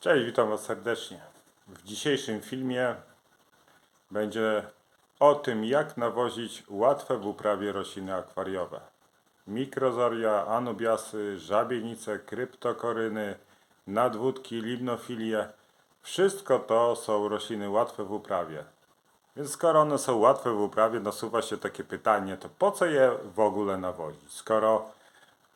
Cześć, witam Was serdecznie. W dzisiejszym filmie będzie o tym, jak nawozić łatwe w uprawie rośliny akwariowe. Mikrozoria, anubiasy, żabienice, kryptokoryny, nadwódki, limnofilie. Wszystko to są rośliny łatwe w uprawie. Więc skoro one są łatwe w uprawie, nasuwa się takie pytanie, to po co je w ogóle nawozić? Skoro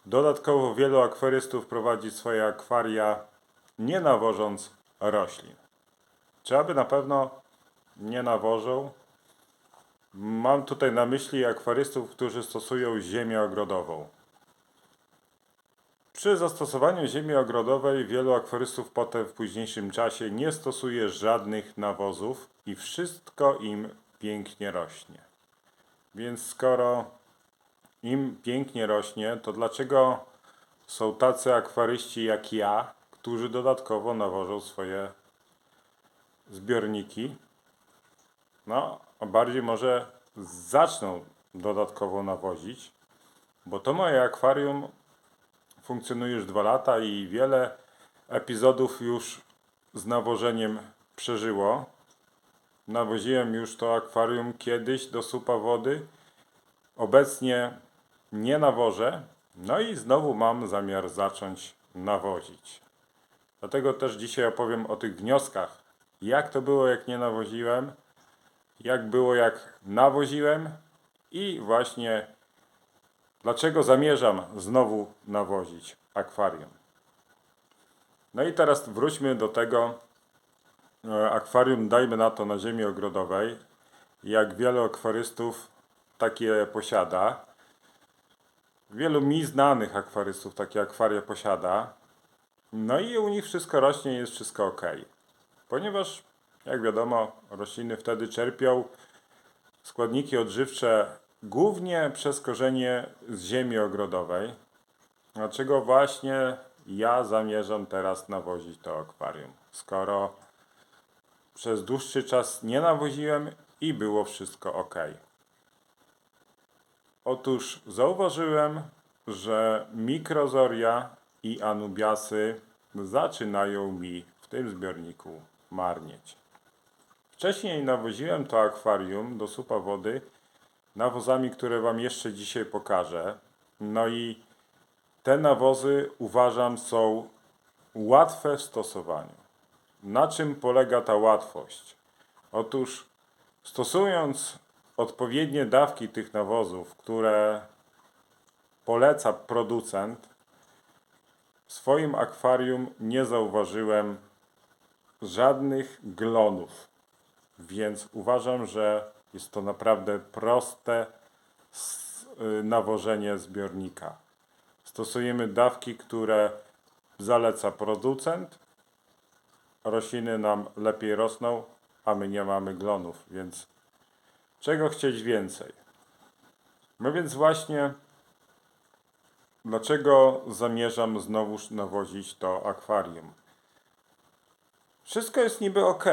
dodatkowo wielu akwarystów prowadzi swoje akwaria nie nawożąc roślin. Czy aby na pewno nie nawożą? Mam tutaj na myśli akwarystów, którzy stosują ziemię ogrodową. Przy zastosowaniu ziemi ogrodowej wielu akwarystów potem w późniejszym czasie nie stosuje żadnych nawozów i wszystko im pięknie rośnie. Więc skoro im pięknie rośnie, to dlaczego są tacy akwaryści jak ja, którzy dodatkowo nawożą swoje zbiorniki? No, a bardziej może zaczną dodatkowo nawozić, bo to moje akwarium funkcjonuje już dwa lata i wiele epizodów już z nawożeniem przeżyło. Nawoziłem już to akwarium kiedyś do supa wody. Obecnie nie nawożę. No i znowu mam zamiar zacząć nawozić. Dlatego też dzisiaj opowiem o tych wnioskach. Jak to było, jak nie nawoziłem, jak było, jak nawoziłem i właśnie dlaczego zamierzam znowu nawozić akwarium. No i teraz wróćmy do tego e, akwarium, dajmy na to na ziemi ogrodowej. Jak wielu akwarystów takie posiada. Wielu mi znanych akwarystów takie akwaria posiada. No i u nich wszystko rośnie, jest wszystko ok. Ponieważ, jak wiadomo, rośliny wtedy czerpią składniki odżywcze głównie przez korzenie z ziemi ogrodowej. Dlaczego właśnie ja zamierzam teraz nawozić to akwarium? Skoro przez dłuższy czas nie nawoziłem i było wszystko ok. Otóż zauważyłem, że mikrozoria i anubiasy zaczynają mi w tym zbiorniku marnieć. Wcześniej nawoziłem to akwarium do supa wody nawozami, które Wam jeszcze dzisiaj pokażę. No i te nawozy uważam są łatwe w stosowaniu. Na czym polega ta łatwość? Otóż stosując odpowiednie dawki tych nawozów, które poleca producent, swoim akwarium nie zauważyłem żadnych glonów, więc uważam, że jest to naprawdę proste y, nawożenie zbiornika. Stosujemy dawki, które zaleca producent. Rośliny nam lepiej rosną, a my nie mamy glonów, więc czego chcieć więcej? No więc właśnie Dlaczego zamierzam znowuż nawozić to akwarium? Wszystko jest niby ok,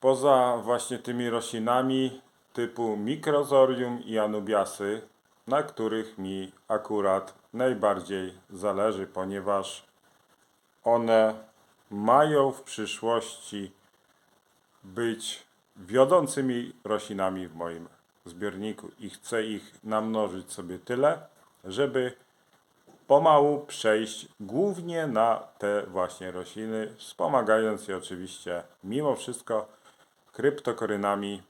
poza właśnie tymi roślinami typu mikrozorium i anubiasy, na których mi akurat najbardziej zależy, ponieważ one mają w przyszłości być wiodącymi roślinami w moim zbiorniku i chcę ich namnożyć sobie tyle, żeby pomału przejść głównie na te właśnie rośliny, wspomagając je oczywiście mimo wszystko kryptokorynami,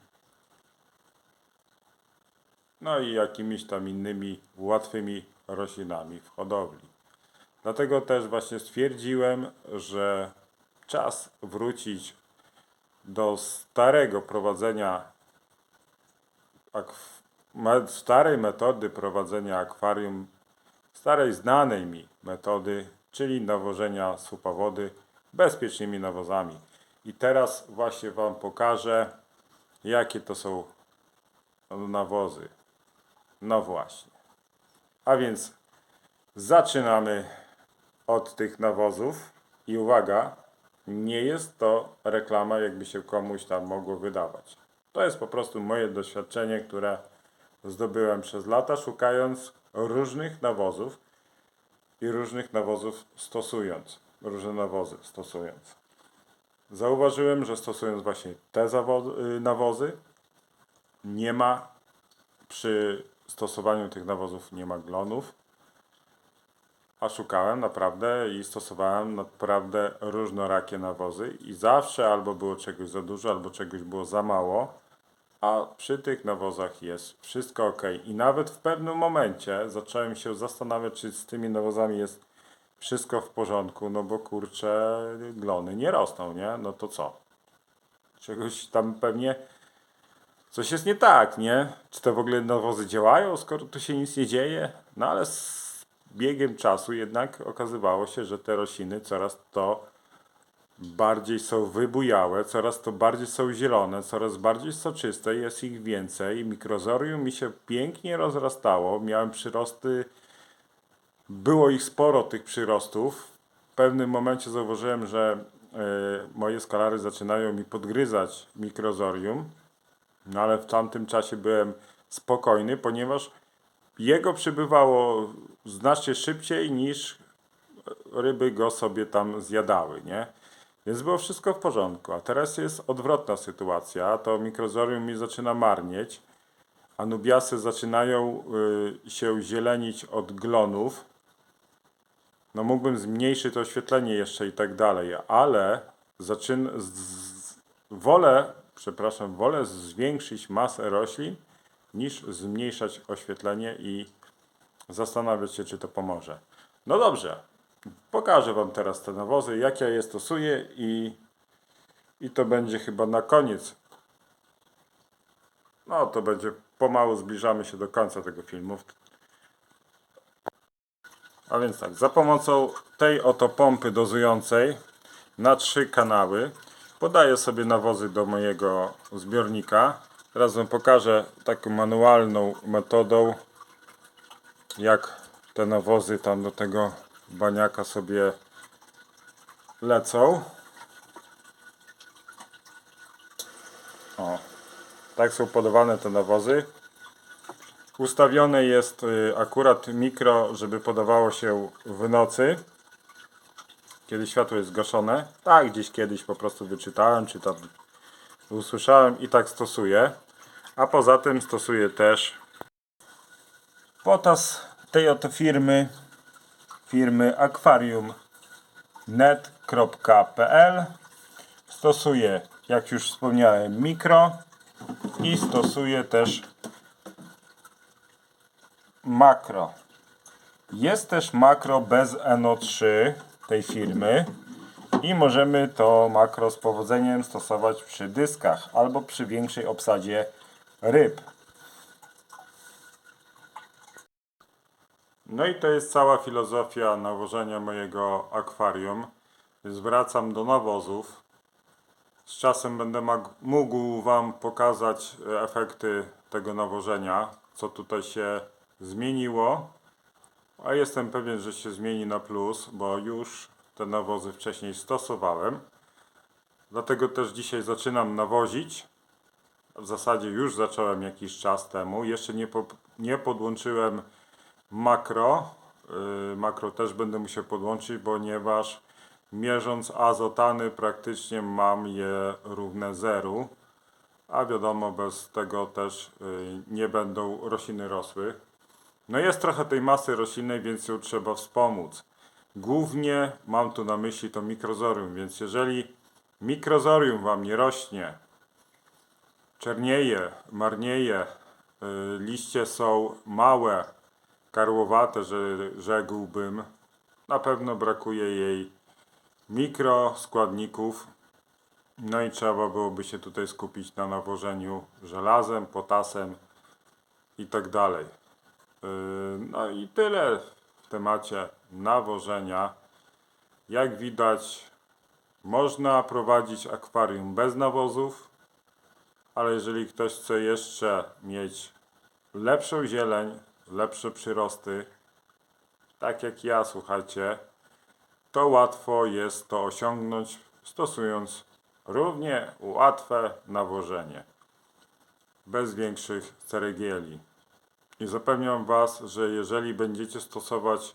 no i jakimiś tam innymi łatwymi roślinami w hodowli. Dlatego też właśnie stwierdziłem, że czas wrócić do starego prowadzenia starej metody prowadzenia akwarium starej znanej mi metody, czyli nawożenia słupa wody bezpiecznymi nawozami. I teraz właśnie Wam pokażę, jakie to są nawozy. No właśnie. A więc zaczynamy od tych nawozów. I uwaga, nie jest to reklama, jakby się komuś tam mogło wydawać. To jest po prostu moje doświadczenie, które zdobyłem przez lata, szukając różnych nawozów i różnych nawozów stosując, różne nawozy stosując. zauważyłem, że stosując właśnie te y, nawozy, nie ma przy stosowaniu tych nawozów nie ma glonów. A szukałem naprawdę i stosowałem naprawdę różnorakie nawozy i zawsze albo było czegoś za dużo, albo czegoś było za mało. A przy tych nawozach jest wszystko ok. I nawet w pewnym momencie zacząłem się zastanawiać, czy z tymi nawozami jest wszystko w porządku, no bo kurczę, glony nie rosną, nie? No to co? Czegoś tam pewnie coś jest nie tak, nie? Czy to w ogóle nawozy działają, skoro tu się nic nie dzieje? No ale z biegiem czasu jednak okazywało się, że te rośliny coraz to bardziej są wybujałe, coraz to bardziej są zielone, coraz bardziej soczyste, jest ich więcej. Mikrozorium mi się pięknie rozrastało, miałem przyrosty, było ich sporo tych przyrostów. W pewnym momencie zauważyłem, że e, moje skalary zaczynają mi podgryzać mikrozorium, no ale w tamtym czasie byłem spokojny, ponieważ jego przybywało znacznie szybciej niż ryby go sobie tam zjadały, nie? Więc było wszystko w porządku. A teraz jest odwrotna sytuacja. To mikrozorium mi zaczyna marnieć. Anubiasy zaczynają y, się zielenić od glonów. No mógłbym zmniejszyć to oświetlenie jeszcze i tak dalej, ale zaczyn z, z, wolę, przepraszam, wolę zwiększyć masę roślin niż zmniejszać oświetlenie i zastanawiać się, czy to pomoże. No dobrze, pokażę Wam teraz te nawozy, jak ja je stosuję i, i to będzie chyba na koniec. No to będzie pomału zbliżamy się do końca tego filmu. A więc tak, za pomocą tej oto pompy dozującej na trzy kanały podaję sobie nawozy do mojego zbiornika. Teraz Wam pokażę taką manualną metodą jak te nawozy tam do tego baniaka sobie lecą. O, tak są podawane te nawozy. Ustawione jest y, akurat mikro, żeby podawało się w nocy, kiedy światło jest zgaszone. Tak, gdzieś kiedyś po prostu wyczytałem, czy tam usłyszałem i tak stosuję. A poza tym stosuję też potas tej oto firmy, firmy aquarium.net.pl Stosuję, jak już wspomniałem, mikro i stosuję też makro. Jest też makro bez NO3 tej firmy i możemy to makro z powodzeniem stosować przy dyskach albo przy większej obsadzie ryb. No i to jest cała filozofia nawożenia mojego akwarium. Więc wracam do nawozów. Z czasem będę mógł Wam pokazać e, efekty tego nawożenia, co tutaj się zmieniło. A jestem pewien, że się zmieni na plus, bo już te nawozy wcześniej stosowałem. Dlatego też dzisiaj zaczynam nawozić. W zasadzie już zacząłem jakiś czas temu. Jeszcze nie, po, nie podłączyłem makro. Yy, makro też będę musiał podłączyć, ponieważ mierząc azotany praktycznie mam je równe zeru. A wiadomo, bez tego też yy, nie będą rośliny rosły. No jest trochę tej masy roślinnej, więc ją trzeba wspomóc. Głównie mam tu na myśli to mikrozorium, więc jeżeli mikrozorium Wam nie rośnie, czernieje, marnieje, y, liście są małe, karłowate, że rzekłbym, na pewno brakuje jej mikroskładników. No i trzeba byłoby się tutaj skupić na nawożeniu żelazem, potasem i tak dalej. Yy, No i tyle w temacie nawożenia. Jak widać, można prowadzić akwarium bez nawozów, ale jeżeli ktoś chce jeszcze mieć lepszą zieleń, lepsze przyrosty, tak jak ja, słuchajcie, to łatwo jest to osiągnąć stosując równie łatwe nawożenie, bez większych ceregieli. I zapewniam Was, że jeżeli będziecie stosować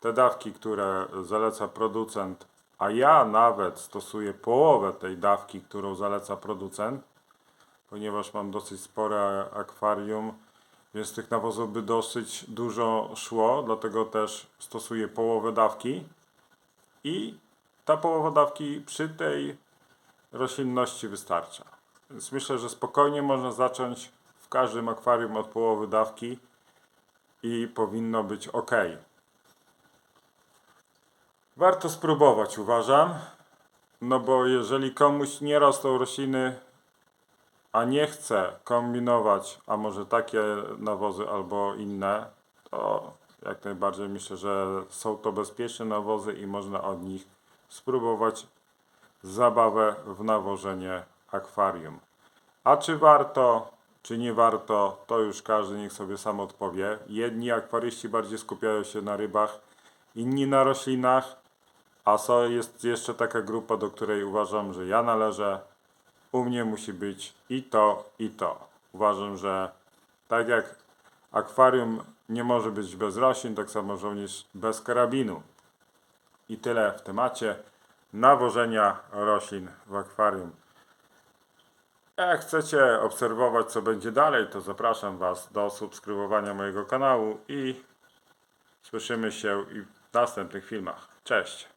te dawki, które zaleca producent a ja nawet stosuję połowę tej dawki, którą zaleca producent, ponieważ mam dosyć spore akwarium, więc tych nawozów by dosyć dużo szło, dlatego też stosuję połowę dawki i ta połowa dawki przy tej roślinności wystarcza. Więc myślę, że spokojnie można zacząć w każdym akwarium od połowy dawki i powinno być ok. Warto spróbować, uważam. No bo jeżeli komuś nie rosną rośliny, a nie chce kombinować, a może takie nawozy albo inne, to jak najbardziej myślę, że są to bezpieczne nawozy i można od nich spróbować zabawę w nawożenie akwarium. A czy warto, czy nie warto, to już każdy niech sobie sam odpowie. Jedni akwaryści bardziej skupiają się na rybach, inni na roślinach, a so jest jeszcze taka grupa, do której uważam, że ja należę. U mnie musi być i to, i to. Uważam, że tak jak akwarium nie może być bez roślin, tak samo żołnierz bez karabinu. I tyle w temacie nawożenia roślin w akwarium. Jak chcecie obserwować, co będzie dalej, to zapraszam Was do subskrybowania mojego kanału i słyszymy się w następnych filmach. Cześć!